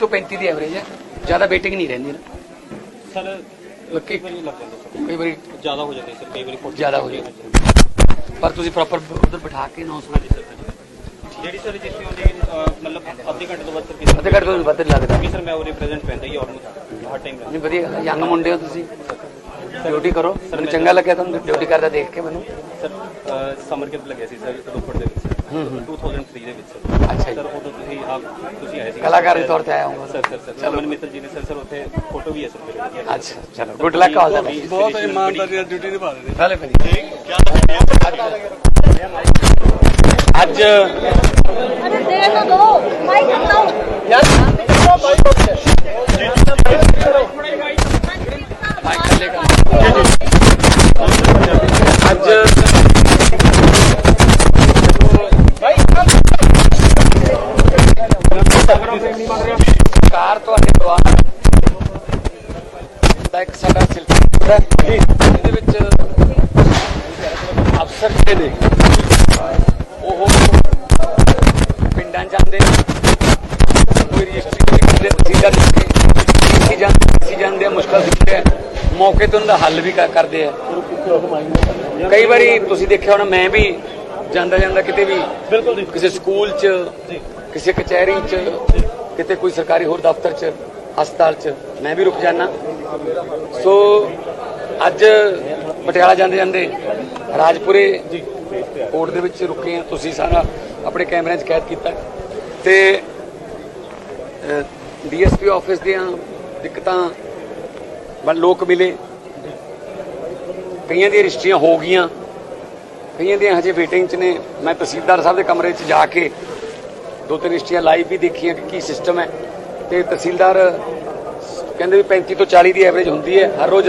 ਤੋਂ 35 ਦੀ ਐਵਰੇਜ ਹੈ। ਜ਼ਿਆਦਾ ਵੇਟਿੰਗ ਨਹੀਂ ਰਹਿੰਦੀ ਨਾ। ਸਰ ਲੱਕੀ ਕਈ ਵਾਰੀ ਜ਼ਿਆਦਾ ਹੋ ਜਾਂਦੇ ਸਰ ਕਈ ਵਾਰੀ ਜ਼ਿਆਦਾ ਹੋ ਜਾਂਦੀ ਪਰ ਤੁਸੀਂ ਪ੍ਰੋਪਰ ਉਧਰ ਬਿਠਾ ਕੇ ਨੌ ਸੌ ਜਿਹੜੀ ਸਰ ਰਜਿਸਟਰੀ ਹੁੰਦੀ ਮਤਲਬ ਅੱਧੇ ਘੰਟੇ ਤੋਂ ਬਾਅਦ ਸਰ ਕਿਸੇ ਅੱਧੇ ਘੱਟ ਤੋਂ ਵੱਧ ਲੱਗਦਾ। ਸਰ ਮੈਂ ਉਹ ਰਿਪਰੈਜ਼ੈਂਟ ਪੈਂਦਾ ਹੀ ਆਲਮੋਸਟ ਹਰ ਟਾਈਮ ਨਹੀਂ ਵਧੀਆ ਯੰਗ ਮੁੰਡੇ ਹੋ ਤੁਸੀਂ। ਡਿਊਟੀ ਕਰੋ। ਮੈਨੂੰ ਚੰਗਾ ਲੱਗਿਆ ਤੁਹਾਨੂੰ ਡਿਊਟੀ ਕਰਦਾ ਦੇਖ ਕੇ ਮੈਨੂੰ। ਸਰ ਸਮਰ ਕੈਂਪ ਲੱਗਿਆ ਸੀ ਸਰ ਰੋਪੜ ਦੇ ਵਿੱਚ। 2003 ਦੇ ਵਿੱਚ ਸਰ ਅੱਛਾ ਜੀ ਸਰ ਉਦੋਂ ਤੁਸੀਂ ਆਪ ਤੁਸੀਂ ਆਏ ਸੀ ਕਲਾਕਾਰ ਦੇ ਤੌਰ ਤੇ ਆਇਆ ਹਾਂ sir sir sir Aman Mittal ji ਨੇ ਸਰ ਸਰ ਉੱਥੇ ਫੋਟੋ ਵੀ ਹੈ ਸਰ ਮੇਰੇ ਅੱਛਾ ਚਲੋ ਗੁੱਡ ਲੱਕ ਆਲ ਦਾ ਬੈਸਟ ਬਹੁਤ ਇਮਾਨਦਾਰੀ ਨਾਲ ਡਿਊਟੀ ਨਿਭਾ ਰਹੇ ਭਲੇ ਭਲੇ ਅੱਜ अरे दे तो दो मैं करता हूँ ਅੱਜ ਇਹਦੇ ਵਿੱਚ ਅਫਸਰ ਜਿਹੜੇ ਨੇ ਉਹ ਪਿੰਡਾਂ ਜਾਂਦੇ ਕੋਈ ਰਜਿਸਟਰੀ ਕਰਦੇ ਤਹਿਸੀਲਦਾਰ ਜੀ ਕੀ ਜਾਂਦੇ ਸੀ ਜਾਂਦੇ ਮੁਸ਼ਕਲ ਆ। ਮੌਕੇ ਤੇ ਉਹਨਾਂ ਦਾ ਹੱਲ ਵੀ ਕਰ- ਕਰਦੇ ਆ। ਕਈ ਵਾਰੀ ਤੁਸੀਂ ਦੇਖਿਆ ਹੋਣਾ ਮੈਂ ਵੀ ਜਾਂਦਾ ਜਾਂਦਾ ਕਿਤੇ ਵੀ ਬਿਲਕੁਲ ਕਿਸੇ ਸਕੂਲ 'ਚ ਕਿਸੇ ਕਚਹਿਰੀ 'ਚ ਕਿਤੇ ਕੋਈ ਸਰਕਾਰੀ ਹੋਰ ਦਫ਼ਤਰ 'ਚ ਹਸਪਤਾਲ 'ਚ ਮੈਂ ਵੀ ਰੁਕ ਜਾਣਾ ਸੋ ਅੱਜ ਪਟਿਆਲਾ ਜਾਂਦੇ ਜਾਂਦੇ ਰਾਜਪੁਰੇ ਕੋਰਟ ਦੇ ਵਿੱਚ ਰੁਕੇ ਆ ਤੁਸੀਂ ਸਾਰਾ ਆਪਣੇ ਕੈਮਰਿਆਂ 'ਚ ਕੈਦ ਕੀਤਾ। ਤੇ ਡੀਐਸਪੀ ਆਫਿਸ ਦੀਆਂ ਦਿੱਕਤਾਂ ਵੱਲ ਲੋਕ ਮਿਲੇ। ਕਈਆਂ ਦੀਆਂ ਰਜਿਸਟਰੀਆਂ ਹੋ ਗਈਆਂ। ਕਈਆਂ ਦੀਆਂ ਹਜੇ ਵੇਟਿੰਗ 'ਚ ਨੇ। ਮੈਂ ਤਹਿਸੀਲਦਾਰ ਸਾਹਿਬ ਦੇ ਕਮਰੇ 'ਚ ਜਾ ਕੇ ਦੋ ਤਿੰਨ ਰਜਿਸਟਰੀਆਂ ਲਾਈਵ ਵੀ ਦੇਖੀਆਂ ਕਿ ਕੀ ਸਿਸਟਮ ਹੈ। ਤੇ ਤਹਿਸੀਲਦਾਰ ਕਹਿੰਦੇ ਵੀ 35 ਤੋਂ 40 ਦੀ ਐਵਰੇਜ ਹੁੰਦੀ ਹੈ। ਹਰ ਰੋਜ਼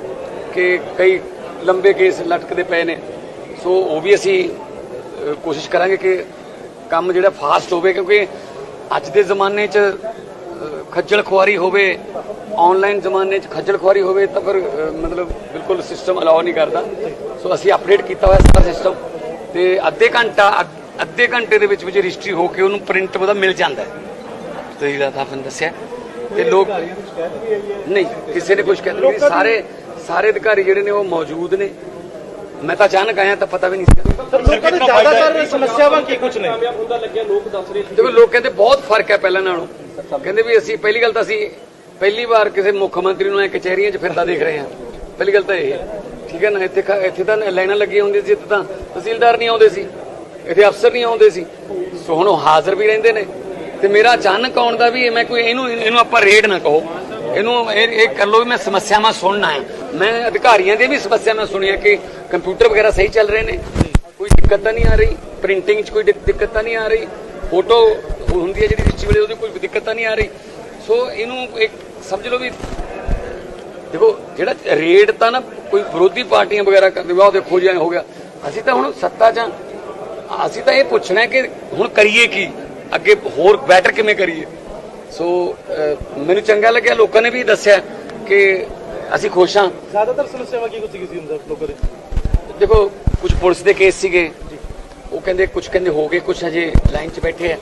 ਕਿ ਕਈ ਲੰਬੇ ਕੇਸ ਲਟਕਦੇ ਪਏ ਨੇ। ਸੋ ਉਹ ਵੀ ਅਸੀਂ ਕੋਸ਼ਿਸ਼ ਕਰਾਂਗੇ ਕਿ ਕੰਮ ਜਿਹੜਾ ਫਾਸਟ ਹੋਵੇ ਕਿਉਂਕਿ ਅੱਜ ਦੇ ਜ਼ਮਾਨੇ 'ਚ ਖੱਜਲ ਖੁਆਰੀ ਹੋਵੇ ਆਨਲਾਈਨ ਜ਼ਮਾਨੇ 'ਚ ਖੱਜਲ ਖੁਆਰੀ ਹੋਵੇ ਤਾਂ ਫਿਰ ਮਤਲਬ ਬਿਲਕੁਲ ਸਿਸਟਮ ਅਲਾਉ ਨਹੀਂ ਕਰਦਾ। ਸੋ ਅਸੀਂ ਅਪਡੇਟ ਕੀਤਾ ਹੋਇਆ ਸਾਰਾ ਸਿਸਟਮ ਤੇ ਅੱਧੇ ਘੰਟਾ ਅੱਧ- ਘੰਟੇ ਦੇ ਵਿੱਚ ਵਿੱਚ ਰਜਿਸਟਰੀ ਹੋ ਕੇ ਉਹਨੂੰ ਪ੍ਰਿੰਟ ਉਹਦਾ ਮਿਲ ਜਾਂਦਾ ਹੈ। ਤੁਸੀਂ ਦਾ ਤਾਂ ਦੱਸਿਆ। ਤੇ ਲੋਕ ਨਹੀਂ ਕਿਸੇ ਨੇ ਕੁਝ ਕਹਿੰਦੇ ਸਾਰੇ ਸਾਰੇ ਅਧਿਕਾਰੀ ਜਿਹੜੇ ਨੇ ਉਹ ਮੌਜੂਦ ਨੇ। ਮੈਂ ਤਾਂ ਅਚਾਨਕ ਆਇਆ ਤਾਂ ਪਤਾ ਵੀ ਨਹੀਂ ਸੀ। ਲੋਕਾਂ ਦੇ ਜ਼ਿਆਦਾਤਰ ਸਮੱਸਿਆਵਾਂ ਕੀ ਕੁਝ ਨੇ? ਦੇਖੋ, ਲੋਕ ਕਹਿੰਦੇ ਬਹੁਤ ਫ਼ਰਕ ਹੈ ਪਹਿਲਾਂ ਨਾਲੋਂ। ਕਹਿੰਦੇ ਵੀ ਅਸੀਂ, ਪਹਿਲੀ ਗੱਲ ਤਾਂ ਅਸੀਂ ਪਹਿਲੀ ਵਾਰ ਕਿਸੇ ਮੁੱਖ ਮੰਤਰੀ ਨੂੰ ਐ ਕਚਹਿਰੀਆਂ 'ਚ ਫਿਰਦਾ ਦੇਖ ਰਹੇ ਹਾਂ। ਪਹਿਲੀ ਗੱਲ ਤਾਂ ਇਹ ਠੀਕ ਹੈ ਨਾ? ਇੱਥੇ ਇੱਥੇ ਤਾਂ ਲਾਈਨਾਂ ਲੱਗੀਆਂ ਹੁੰਦੀਆਂ ਸੀ, ਇੱਥੇ ਤਾਂ ਤਹਿਸੀਲਦਾਰ ਨਹੀਂ ਆਉਂਦੇ ਸੀ। ਇੱਥੇ ਅਫਸਰ ਨਹੀਂ ਆਉਂਦੇ ਸੀ। ਸੋ ਹੁਣ ਉਹ ਹਾਜ਼ਰ ਵੀ ਰਹਿੰਦੇ ਨੇ। ਤੇ ਮੇਰਾ ਅਚਾਨਕ ਆਉਣ ਦਾ ਵੀ ਮੈਂ ਕੋਈ, ਇਹਨੂੰ ਇਹਨੂੰ ਆਪਾਂ ਰੇਡ ਨਾ ਕਹੋ। ਇਹਨੂੰ ਇਹ ਕਰ ਲਓ ਵੀ ਮੈਂ ਸਮੱਸਿਆਵਾਂ ਸੁਣਨਾ ਹੈ ਮੈਂ ਅਧਿਕਾਰੀਆਂ ਦੀਆਂ ਵੀ ਸਮੱਸਿਆ ਸਮੱਸਿਆਵਾਂ ਸੁਣਿਆ ਕਿ ਕੰਪਿਊਟਰ ਵਗੈਰਾ ਸਹੀ ਚੱਲ ਰਹੇ ਨੇ। ਕੋਈ ਦਿੱਕਤ ਤਾਂ ਨਹੀਂ ਆ ਰਹੀ? ਪ੍ਰਿੰਟਿੰਗ 'ਚ ਕੋਈ ਦਿੱਕ- ਦਿੱਕਤ ਨਹੀਂ ਆ ਰਹੀ? ਫੋਟੋ ਹੁੰਦੀ ਹੈ ਜਿਹੜੀ ਰਿਚੀ ਵੇਲੇ, ਉਹਦੀ ਕੋਈ ਦਿੱਕਤ ਨਹੀਂ ਆ ਰਹੀ? ਸੋ ਇਹਨੂੰ ਇੱਕ ਸਮਝ ਲਓ ਵੀ ਦੇਖੋ, ਜਿਹੜਾ ਰੇਡ ਤਾਂ ਨਾ ਕੋਈ ਵਿਰੋਧੀ ਪਾਰਟੀਆਂ ਵਗੈਰਾ ਕਰਦੇ ਵਾ ਉਹ ਦੇਖੋ ਜੀ ਹੋ ਗਿਆ। ਅਸੀਂ ਤਾਂ ਹੁਣ ਸੱਤਾ 'ਚ ਹਾਂ। ਅਸੀਂ ਤਾਂ ਇਹ ਪੁੱਛਣਾ ਕਿ ਹੁਣ ਕਰੀਏ ਕੀ? ਅੱਗੇ ਹੋਰ ਬੈਟਰ ਕਿਵੇਂ ਕਰੀਏ? ਸੋ ਮੈਨੂੰ ਚੰਗਾ ਲੱਗਿਆ, ਲੋਕਾਂ ਨੇ ਵੀ ਦੱਸਿਆ ਕਿ ਅਸੀਂ ਖੁਸ਼ ਹਾਂ। ਜ਼ਿਆਦਾਤਰ ਸਮੱਸਿਆਵਾਂ ਕੀ ਕੁਝ ਸੀ ਹੁੰਦਾ ਲੋਕਾਂ ਦੇ? ਦੇਖੋ ਕੁਝ ਪੁਲਿਸ ਦੇ ਕੇਸ ਸੀਗੇ। ਉਹ ਕਹਿੰਦੇ ਕੁਝ ਕਹਿੰਦੇ ਹੋ ਗਏ ਕੁਝ ਹਜੇ ਲਾਈਨ 'ਚ ਬੈਠੇ ਆ।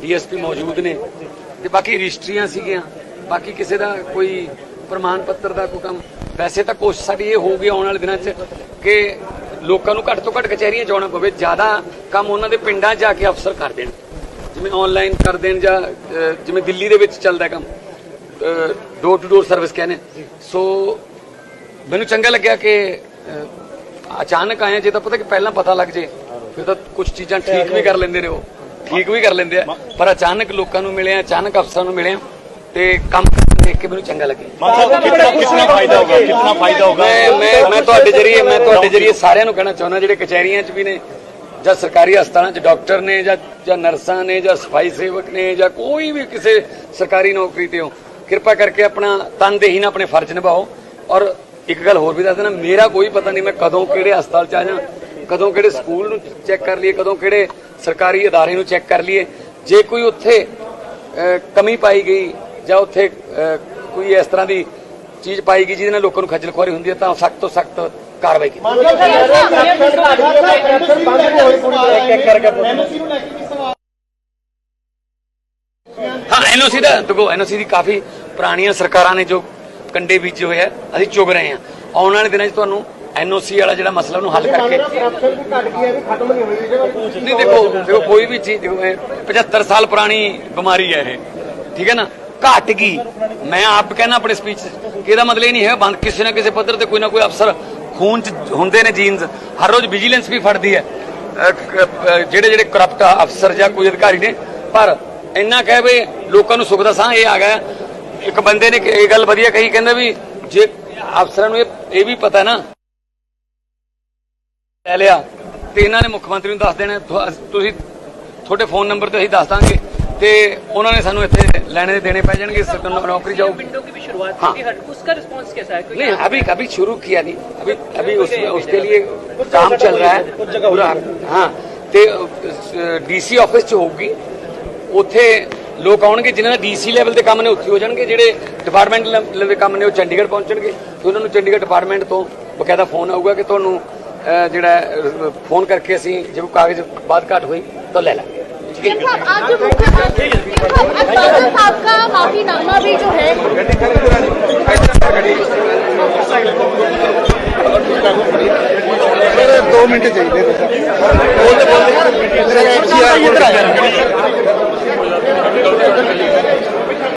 ਡੀਐਸਪੀ ਮੌਜੂਦ ਨੇ। ਤੇ ਬਾਕੀ ਰਜਿਸਟਰੀਆਂ ਸੀਗੀਆਂ। ਬਾਕੀ ਕਿਸੇ ਦਾ ਕੋਈ ਪ੍ਰਮਾਣ ਪੱਤਰ ਦਾ ਕੋਈ ਕੰਮ। ਵੈਸੇ ਤਾਂ ਕੋਸ਼ਿਸ਼ ਸਾਡੀ ਇਹ ਹੋਊਗੀ ਆਉਣ ਵਾਲੇ ਦਿਨਾਂ 'ਚ ਕਿ ਲੋਕਾਂ ਨੂੰ ਘੱਟ ਤੋਂ ਘੱਟ ਕਚਹਿਰੀਆਂ ਜਾਣਾ ਪਵੇ। ਜ਼ਿਆਦਾ ਕੰਮ ਉਹਨਾਂ ਦੇ ਪਿੰਡਾਂ ਜਾ ਕੇ ਅਫਸਰ ਕਰ ਦੇਣ। ਜਿਵੇਂ ਆਨਲਾਈਨ ਕਰ ਦੇਣ ਜਾਂ ਜਿਵੇਂ ਦਿੱਲੀ ਦੇ ਵਿੱਚ ਚੱਲਦਾ ਕੰਮ। ਡੋਰ ਟੂ ਡੋਰ ਸਰਵਿਸ ਕਹਿੰਦੇ ਸੋ ਮੈਨੂੰ ਚੰਗਾ ਲੱਗਿਆ ਕਿ ਅਚਾਨਕ ਆਏ ਜੇ ਤਾਂ ਪਤਾ ਕਿ ਪਹਿਲਾਂ ਪਤਾ ਲੱਗ ਜੇ ਫਿਰ ਤਾਂ ਕੁਝ ਚੀਜ਼ਾਂ ਠੀਕ ਵੀ ਕਰ ਲੈਂਦੇ ਨੇ ਉਹ। ਠੀਕ ਵੀ ਕਰ ਲੈਂਦੇ ਆ। ਪਰ ਅਚਾਨਕ ਲੋਕਾਂ ਨੂੰ ਮਿਲਿਆ ਅਚਾਨਕ ਅਫਸਰਾਂ ਨੂੰ ਮਿਲਿਆ ਤੇ ਕੰਮ ਦੇਖ ਕੇ ਮੈਨੂੰ ਚੰਗਾ ਲੱਗਿਆ। ਮੈਂ ਤੁਹਾਡੇ ਜਰੀਏ ਮੈਂ ਤੁਹਾਡੇ ਜਰੀਏ ਸਾਰਿਆਂ ਨੂੰ ਕਹਿਣਾ ਚਾਹੁੰਦਾ ਜਿਹੜੇ ਕਚਹਿਰੀਆਂ 'ਚ ਵੀ ਨੇ ਜਾਂ ਸਰਕਾਰੀ ਹਸਪਤਾਲਾਂ 'ਚ ਡਾਕਟਰ ਨੇ ਜਾਂ ਜਾਂ ਨਰਸਾਂ ਨੇ ਜਾਂ ਸਫ਼ਾਈ ਸੇਵਕ ਨੇ ਜਾਂ ਕੋਈ ਵੀ ਕਿਸੇ ਸਰਕਾਰੀ ਨੌਕਰੀ ਤੇ ਹੋ ਕਿਰਪਾ ਕਰਕੇ ਆਪਣਾ ਤਨਦੇਹੀ ਨਾਲ ਆਪਣੇ ਫਰਜ਼ ਨਿਭਾਓ। ਔਰ ਇੱਕ ਗੱਲ ਹੋਰ ਵੀ ਦੱਸ ਦੇਣਾ ਮੇਰਾ ਕੋਈ ਪਤਾ ਨਹੀਂ ਮੈਂ ਕਦੋਂ ਕਿਹੜੇ ਹਸਪਤਾਲ 'ਚ ਆ ਜਾ ਕਦੋਂ ਕਿਹੜੇ ਸਕੂਲ ਨੂੰ ਚੈੱਕ ਕਰ ਲਈਏ ਕਦੋਂ ਕਿਹੜੇ ਸਰਕਾਰੀ ਅਦਾਰੇ ਨੂੰ ਚੈੱਕ ਕਰ ਲਈਏ। ਜੇ ਕੋਈ ਉੱਥੇ ਕਮੀ ਪਾਈ ਗਈ ਜਾਂ ਉੱਥੇ ਕੋਈ ਇਸ ਤਰ੍ਹਾਂ ਦੀ ਚੀਜ਼ ਪਾਈ ਗਈ ਜਿਹਦੇ ਨਾਲ ਲੋਕਾਂ ਨੂੰ ਖੱਜਲ ਖੁਆਰੀ ਹੁੰਦੀ ਹੈ ਤਾਂ ਸਖਤ ਤੋਂ ਸਖਤ ਕਾਰਵਾਈ ਕੀਤੀ ਹਾਂ ਐਨਓਸੀ ਦਾ ਦੇਖੋ ਐਨਓਸੀ ਦੀ ਕਾਫੀ ਪੁਰਾਣੀਆਂ ਸਰਕਾਰਾਂ ਨੇ ਜੋ ਕੰਡੇ ਬੀਜੇ ਹੋਏ ਆ ਅਸੀਂ ਚੁਗ ਰਹੇ ਹਾਂ। ਆਉਣ ਵਾਲੇ ਦਿਨਾਂ 'ਚ ਤੁਹਾਨੂੰ ਐਨਓਸੀ ਵਾਲਾ ਜਿਹੜਾ ਮਸਲਾ ਨੂੰ ਹੱਲ ਕਰਕੇ ਨਹੀਂ ਦੇਖੋ ਦੇਖੋ ਕੋਈ ਵੀ ਚੀਜ਼ ਦੇਖੋ ਇਹ 75 ਸਾਲ ਪੁਰਾਣੀ ਬਿਮਾਰੀ ਹੈ ਇਹ। ਠੀਕ ਹੈ ਨਾ? ਘਟ ਗਈ ਮੈਂ ਆਪ ਕਹਿੰਦਾ ਆਪਣੇ ਸਪੀਚ ਕਿ ਇਹਦਾ ਮਤਲਬ ਇਹ ਨਹੀਂ ਹੈ ਬੰਦ ਕਿਸੇ ਨਾ ਕਿਸੇ ਪੱਧਰ ਤੇ ਕੋਈ ਨਾ ਕੋਈ ਅਫਸਰ ਖੂਨ ਚ ਹੁੰਦੇ ਨੇ ਜੀਨਸ ਹਰ ਰੋਜ਼ ਵਿਜੀਲੈਂਸ ਵੀ ਫੜਦੀ ਹੈ। ਜਿਹੜੇ ਜਿਹੜੇ ਕਰਪਟ ਅਫਸਰ ਜਾਂ ਕੋਈ ਅਧਿਕਾਰੀ ਨੇ ਪਰ ਇੰਨਾ ਕਹਿ ਵੀ ਲੋਕਾਂ ਨੂੰ ਸੁੱਖ ਦਾ ਸਾਹ ਇਹ ਆ ਗਿਆ ਇੱਕ ਬੰਦੇ ਨੇ ਇਹ ਗੱਲ ਵਧੀਆ ਕਹੀ ਕਹਿੰਦਾ ਵੀ ਜੇ ਅਫਸਰਾਂ ਨੂੰ ਇਹ ਇਹ ਵੀ ਪਤਾ ਨਾ ਲੈ ਲਿਆ ਤੇ ਇਹਨਾਂ ਨੇ ਮੁੱਖ ਮੰਤਰੀ ਨੂੰ ਦੱਸ ਦੇਣਾ ਤੁਹਾ- ਤੁਸੀਂ ਤੁਹਾਡੇ ਫੋਨ ਨੰਬਰ ਤੇ ਅਸੀਂ ਦੱਸ ਦਾਂਗੇ ਤੇ ਉਹਨਾਂ ਨੇ ਸਾਨੂੰ ਇੱਥੇ ਲੈਣੇ ਦੇ ਦੇਣੇ ਪੈ ਜਾਣਗੇ ਸਰਕਾਰ ਨੂੰ ਨੌਕਰੀ जाओगी विंडो की भी शुरुआत हाँ। की थी हर उसका रिस्पांस कैसा है कोई नहीं अभी अभी शुरू किया नहीं अभी अभी उस, उसके लिए काम चल रहा है पूरा हाँ ਤੇ ਡੀਸੀ ਆਫਿਸ ਚ ਹੋਊਗੀ ਉੱਥੇ ਲੋਕ ਆਉਣਗੇ ਜਿਨ੍ਹਾਂ ਦੇ ਡੀਸੀ ਲੈਵਲ ਦੇ ਕੰਮ ਨੇ ਉੱਥੇ ਹੋ ਜਾਣਗੇ। ਜਿਹੜੇ ਡਿਪਾਰਟਮੈਂਟ ਲੈਵਲ ਦੇ ਕੰਮ ਨੇ ਉਹ ਚੰਡੀਗੜ੍ਹ ਪਹੁੰਚਣਗੇ। ਤੇ ਉਹਨਾਂ ਨੂੰ ਚੰਡੀਗੜ੍ਹ ਡਿਪਾਰਟਮੈਂਟ ਤੋਂ ਬਕਾਇਦਾ ਫੋਨ ਆਊਗਾ ਕਿ ਤੁਹਾਨੂੰ ਜਿਹੜਾ ਫੋਨ ਕਰਕੇ ਅਸੀਂ ਜੇ ਕੋਈ ਕਾਗਜ਼ ਬਾਤ ਘਾਟ ਹੋਈ ਤਾਂ ਲੈ ਲਾਂਗੇ। ਮੇਰੇ 2 ਮਿੰਟ ਚਾਹੀਦੇ ਤੁਸੀਂ ਬੋਲਦੇ